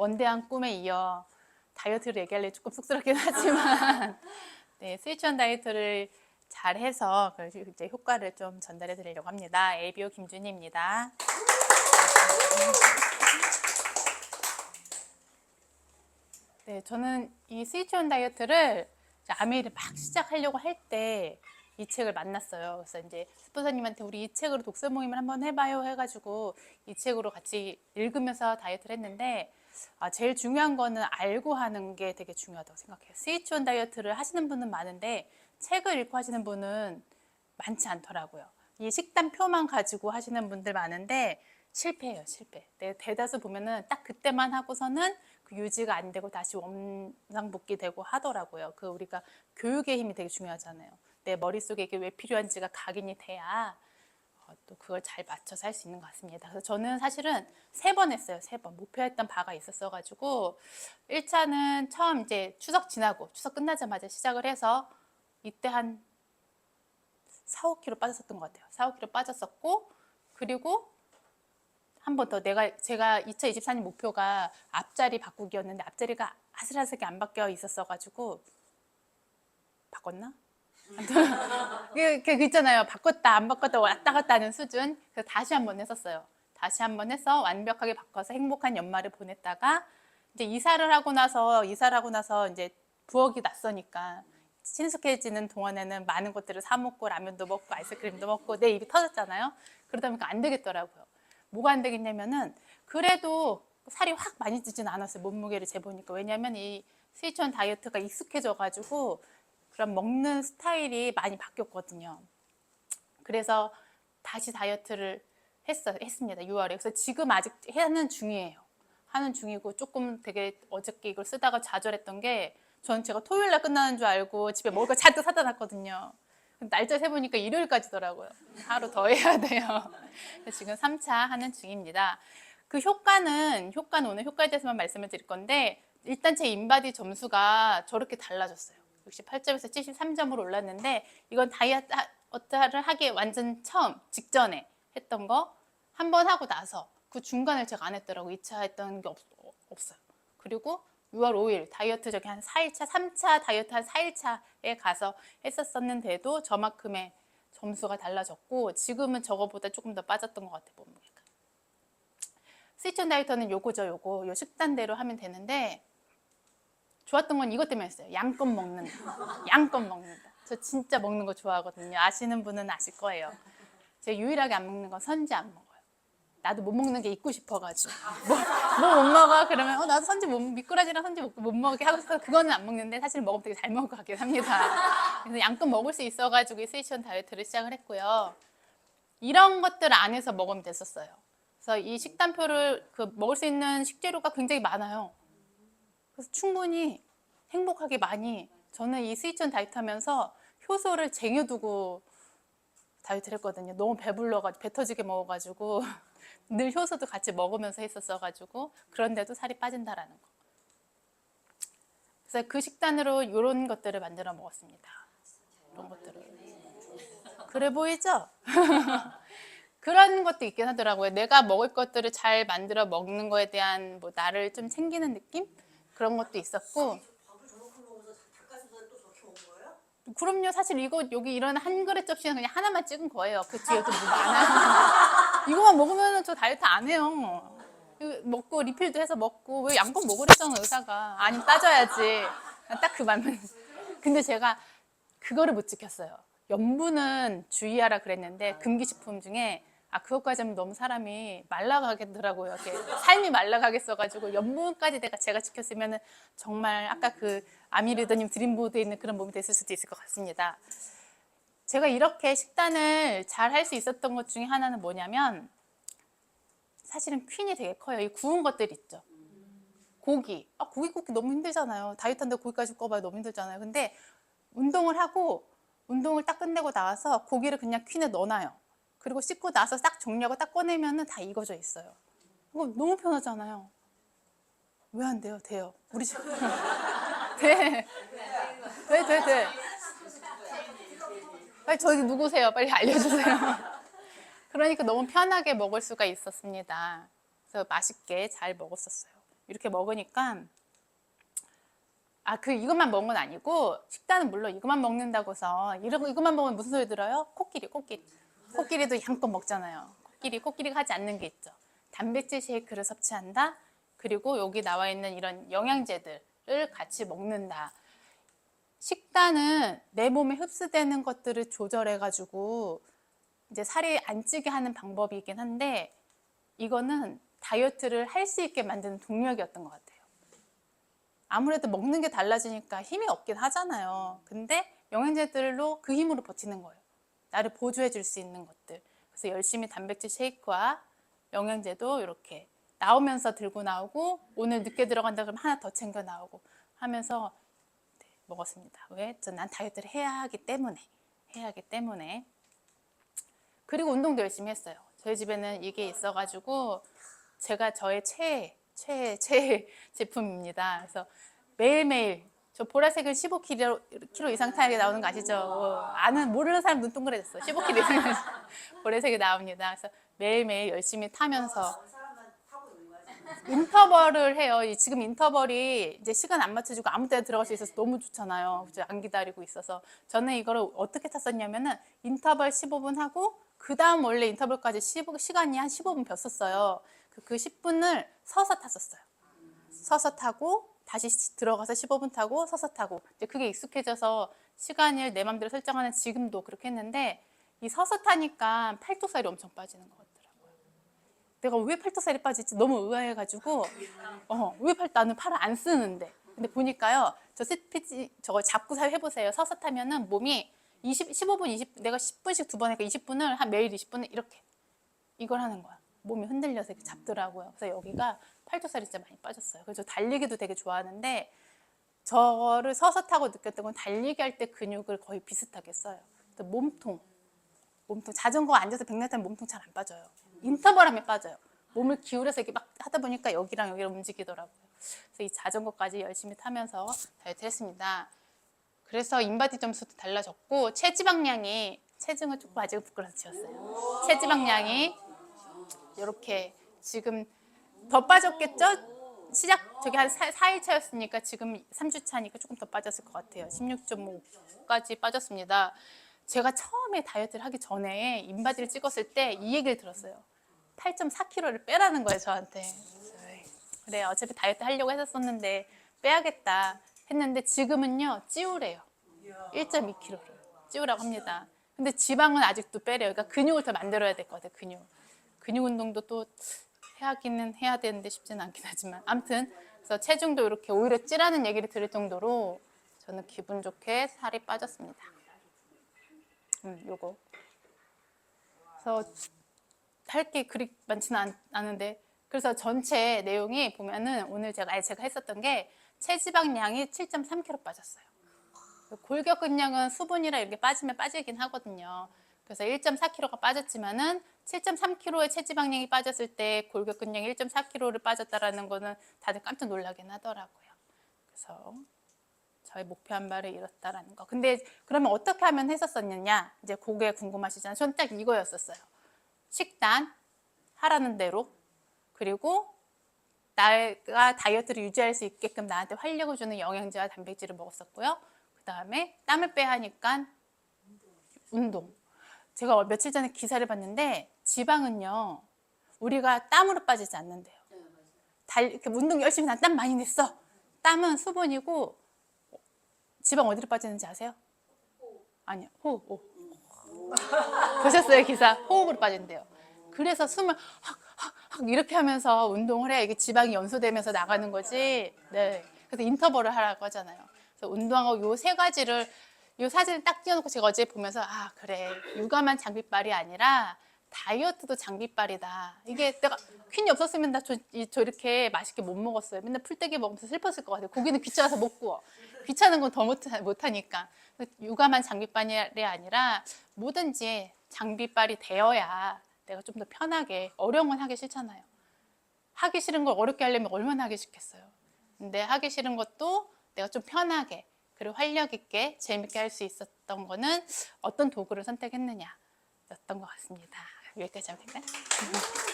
원대한 꿈에 이어 다이어트를 얘기하려 조금 쑥스럽긴 하지만 네, 스위치원 다이어트를 잘 해서 그 이제 효과를 좀 전달해 드리려고 합니다. ABO 김준희입니다. 네, 저는 이 스위치원 다이어트를 이제 아메이를 막 시작하려고 할 때 이 책을 만났어요. 그래서 이제 스폰서님한테 우리 이 책으로 독서 모임을 한번 해봐요 해가지고 이 책으로 같이 읽으면서 다이어트를 했는데 아, 제일 중요한 거는 알고 하는 게 되게 중요하다고 생각해요. 스위치원 다이어트를 하시는 분은 많은데 책을 읽고 하시는 분은 많지 않더라고요. 이 식단표만 가지고 하시는 분들 많은데 실패해요, 실패. 네, 대다수 보면은 딱 그때만 하고서는 그 유지가 안 되고 다시 원상복귀 되고 하더라고요. 그 우리가 교육의 힘이 되게 중요하잖아요. 내 머릿속에 이게 왜 필요한지가 각인이 돼야 어, 또 그걸 잘 맞춰서 할 수 있는 것 같습니다. 그래서 저는 사실은 세 번 했어요. 세 번. 목표했던 바가 있었어가지고 1차는 처음 이제 추석 지나고 추석 끝나자마자 시작을 해서 이때 한 4, 5kg 빠졌었던 것 같아요. 4, 5kg 빠졌었고 그리고 한 번 더 내가 제가 2024년 목표가 앞자리 바꾸기였는데 앞자리가 아슬아슬하게 안 바뀌어 있었어가지고 바꿨나? 그, 그, 그 있잖아요. 바꿨다, 안 바꿨다, 왔다 갔다 하는 수준. 그래서 다시 한 번 했었어요. 다시 한 번 해서 완벽하게 바꿔서 행복한 연말을 보냈다가 이제 이사를 하고 나서, 이사를 하고 나서 이제 부엌이 낯서니까 친숙해지는 동안에는 많은 것들을 사먹고 라면도 먹고 아이스크림도 먹고 내 입이 터졌잖아요. 그러다 보니까 안 되겠더라고요. 뭐가 안 되겠냐면은 그래도 살이 확 많이 찌진 않았어요. 몸무게를 재보니까. 왜냐면 이 스위치원 다이어트가 익숙해져가지고 그런 먹는 스타일이 많이 바뀌었거든요. 그래서 다시 다이어트를 했어, 했습니다. 6월에. 그래서 지금 아직 하는 중이에요. 하는 중이고 조금 되게 어저께 이걸 쓰다가 좌절했던 게전 제가 토요일 날 끝나는 줄 알고 집에 먹을 거 잔뜩 사다 놨거든요. 날짜 세보니까 일요일까지더라고요. 하루 더 해야 돼요. 지금 3차 하는 중입니다. 그 효과는, 효과는 오늘 효과에 대해서만 말씀을 드릴 건데 일단 제 인바디 점수가 저렇게 달라졌어요. 68점에서 73점으로 올랐는데 이건 다이어트를 하기 완전 처음 직전에 했던 거 한 번 하고 나서 그 중간을 제가 안 했더라고 2차 했던 게 없, 없어요. 그리고 6월 5일 다이어트 저기 한 4일차, 3차 다이어트 한 4일차에 가서 했었었는데도 저만큼의 점수가 달라졌고 지금은 저거보다 조금 더 빠졌던 것 같아요 몸무게가. 스위치 다이어트는 요거죠 요거 요 식단대로 하면 되는데 좋았던 건 이것 때문이었어요. 양껏 먹는다. 양껏 먹는다. 저 진짜 먹는 거 좋아하거든요. 아시는 분은 아실 거예요. 제가 유일하게 안 먹는 건 선지 안 먹어요. 나도 못 먹는 게 있고 싶어가지고 뭐못 먹어 그러면 어 나도 선지 못 미꾸라지랑 선지 못, 못 먹게 하고 싶어서 그거는 안 먹는데 사실 먹으면 되게 잘 먹을 것 같긴 합니다. 그래서 양껏 먹을 수 있어가지고 이 스위치원 다이어트를 시작을 했고요. 이런 것들 안에서 먹으면 됐었어요. 그래서 이 식단표를 그 먹을 수 있는 식재료가 굉장히 많아요. 그래서 충분히 행복하게 많이 저는 이 스위치원 다이어트 하면서 효소를 쟁여두고 다이어트를 했거든요. 너무 배불러가지고 배 터지게 먹어가지고 늘 효소도 같이 먹으면서 했었어가지고 그런데도 살이 빠진다라는 거. 그래서 그 식단으로 이런 것들을 만들어 먹었습니다. 이런 것들을. 그래 보이죠? 그런 것도 있긴 하더라고요. 내가 먹을 것들을 잘 만들어 먹는 거에 대한 뭐 나를 좀 챙기는 느낌? 그런 것도 있었고? 그럼요. 사실 이거 여기 이런 한 그릇 접시는 그냥 하나만 찍은 거예요. 그 뒤에 또 많아요. 이거만 먹으면 저 다이어트 안 해요. 이거 먹고 리필도 해서 먹고 왜 양껏 먹으랬잖아 의사가. 아니면 따져야지. 딱 그 말만. 근데 제가 그거를 못 지켰어요. 염분은 주의하라 그랬는데 금기식품 중에 아 그것까지 하면 너무 사람이 말라가겠더라고요. 이렇게 삶이 말라가겠어가지고 염분까지 내가 제가 지켰으면은 정말 아까 그 아미르더님 드림보드에 있는 그런 몸이 됐을 수도 있을 것 같습니다. 제가 이렇게 식단을 잘 할 수 있었던 것 중에 하나는 뭐냐면 사실은 퀸이 되게 커요. 이 구운 것들 있죠. 고기. 아, 고기 굽기 너무 힘들잖아요. 다이어트 한다고 고기까지 굽어봐야 너무 힘들잖아요. 근데 운동을 하고 운동을 딱 끝내고 나와서 고기를 그냥 퀸에 넣어놔요. 그리고 씻고 나서 딱 정리하고 딱 꺼내면은 다 익어져 있어요. 이거 너무 편하잖아요. 왜 안 돼요? 돼요. 우리 집. 돼. 돼, 돼, 돼. 빨리 저기 누구세요? 빨리 알려주세요. 그러니까 너무 편하게 먹을 수가 있었습니다. 그래서 맛있게 잘 먹었었어요. 이렇게 먹으니까 아 그 이것만 먹은 건 아니고 식단은 물론 이것만 먹는다고 해서 이러고 이것만 먹으면 무슨 소리 들어요? 코끼리 코끼리 코끼리도 양껏 먹잖아요. 코끼리 코끼리가 하지 않는 게 있죠. 단백질 쉐이크를 섭취한다. 그리고 여기 나와 있는 이런 영양제들을 같이 먹는다. 식단은 내 몸에 흡수되는 것들을 조절해 가지고 이제 살이 안 찌게 하는 방법이긴 한데 이거는 다이어트를 할 수 있게 만드는 동력이었던 것 같아요. 아무래도 먹는 게 달라지니까 힘이 없긴 하잖아요. 근데 영양제들로 그 힘으로 버티는 거예요. 나를 보조해 줄 수 있는 것들. 그래서 열심히 단백질 쉐이크와 영양제도 이렇게 나오면서 들고 나오고 오늘 늦게 들어간다 그러면 하나 더 챙겨 나오고 하면서 네, 먹었습니다. 왜? 전 난 다이어트를 해야 하기 때문에 해야 하기 때문에 그리고 운동도 열심히 했어요. 저희 집에는 이게 있어가지고 제가 저의 최애 제품입니다. 그래서 매일매일 저 보라색은 15kg kg 이상 타게 나오는 거 아시죠? 어, 아는 모르는 사람 눈 동그래졌어. 15kg 이상 보라색이 나옵니다. 그래서 매일매일 열심히 타면서. 인터벌을 해요. 이 지금 인터벌이 이제 시간 안 맞춰주고 아무 때나 들어갈 수 있어서 너무 좋잖아요. 안 기다리고 있어서 저는 이거를 어떻게 탔었냐면은 인터벌 15분 하고 그 다음 원래 인터벌까지 15, 시간이 한 15분 겼었어요. 그, 그 10분을 서서 탔었어요. 서서 타고 다시 시- 들어가서 15분 타고 서서 타고 이제 그게 익숙해져서 시간을 내 맘대로 설정하는 지금도 그렇게 했는데 이 서서 타니까 팔뚝살이 엄청 빠지는 것 같더라고요. 내가 왜 팔뚝살이 빠질지 너무 의아해가지고 어, 왜 팔, 나는 팔을 안 쓰는데. 근데 보니까요, 저 스피치, 저거 잡고 사- 해보세요. 서서 타면은 몸이 20, 15분, 20, 내가 10분씩 두 번 하니까 20분을 한 매일 20분을 이렇게 이걸 하는 거야. 몸이 흔들려서 이렇게 잡더라고요. 그래서 여기가 팔뚝살이 진짜 많이 빠졌어요. 그래서 저 달리기도 되게 좋아하는데 저를 서서 타고 느꼈던 건 달리기 할 때 근육을 거의 비슷하게 써요. 또 몸통, 몸통 자전거 앉아서 백날 타면 몸통 잘 안 빠져요. 인터벌 하면 빠져요. 몸을 기울여서 이렇게 막 하다 보니까 여기랑 여기랑 움직이더라고요. 그래서 이 자전거까지 열심히 타면서 다이어트 했습니다. 그래서 인바디 점수도 달라졌고 체지방량이 체중을 조금 아직은 부끄러워서 지었어요. 체지방량이 이렇게 지금 더 빠졌겠죠? 시작 저기 한 4, 4일 차였으니까 지금 3주 차니까 조금 더 빠졌을 것 같아요. 16.5까지 빠졌습니다. 제가 처음에 다이어트를 하기 전에 인바디를 찍었을 때 이 얘기를 들었어요. 8.4kg를 빼라는 거예요, 저한테. 그래, 어차피 다이어트 하려고 했었었는데 빼야겠다 했는데 지금은요, 찌우래요. 1.2kg를 찌우라고 합니다. 근데 지방은 아직도 빼래요. 그러니까 근육을 더 만들어야 될 것 같아요, 근육. 근육 운동도 또 해야기는 해야 되는데 쉽지는 않긴 하지만 아무튼 그래서 체중도 이렇게 오히려 찌라는 얘기를 들을 정도로 저는 기분 좋게 살이 빠졌습니다. 음, 요거. 그래서 할 게 그리 많지는 않, 않은데 그래서 전체 내용이 보면은 오늘 제가 제가 했었던 게 체지방량이 7.3kg 빠졌어요. 골격 근량은 수분이라 이렇게 빠지면 빠지긴 하거든요. 그래서 1.4kg가 빠졌지만은 7.3kg의 체지방량이 빠졌을 때 골격 근량이 1.4kg를 빠졌다라는 거는 다들 깜짝 놀라긴 하더라고요. 그래서 저의 목표한 바를 이뤘다라는 거. 근데 그러면 어떻게 하면 했었었느냐? 이제 그게 궁금하시잖아요. 저는 딱 이거였었어요. 식단 하라는 대로 그리고 나가 다이어트를 유지할 수 있게끔 나한테 활력을 주는 영양제와 단백질을 먹었었고요. 그 다음에 땀을 빼야 하니까 운동. 제가 며칠 전에 기사를 봤는데 지방은요 우리가 땀으로 빠지지 않는데요. 달 이렇게 운동 열심히 난 땀 많이 냈어. 땀은 수분이고 지방 어디로 빠지는지 아세요? 아니요 호흡. 호 보셨어요 기사 호흡으로 빠진대요. 그래서 숨을 헉헉헉 이렇게 하면서 운동을 해야 이게 지방이 연소되면서 나가는 거지. 네. 그래서 인터벌을 하라고 하잖아요. 그래서 운동하고 요 세 가지를 요 사진을 딱 띄워놓고 제가 어제 보면서 아 그래 육아만 장비빨이 아니라 다이어트도 장비빨이다. 이게 내가 퀸이 없었으면 나저 이렇게 맛있게 못 먹었어요. 맨날 풀떼기 먹으면서 슬펐을 것 같아요. 고기는 귀찮아서 못 구워. 귀찮은 건 더 못하니까. 육아만 장비빨이 아니라 뭐든지 장비빨이 되어야 내가 좀 더 편하게 어려운 건 하기 싫잖아요. 하기 싫은 걸 어렵게 하려면 얼마나 하기 싫겠어요. 근데 하기 싫은 것도 내가 좀 편하게 그리고 활력 있게 재밌게 할 수 있었던 거는 어떤 도구를 선택했느냐였던 것 같습니다. 여기까지 하면 될까요?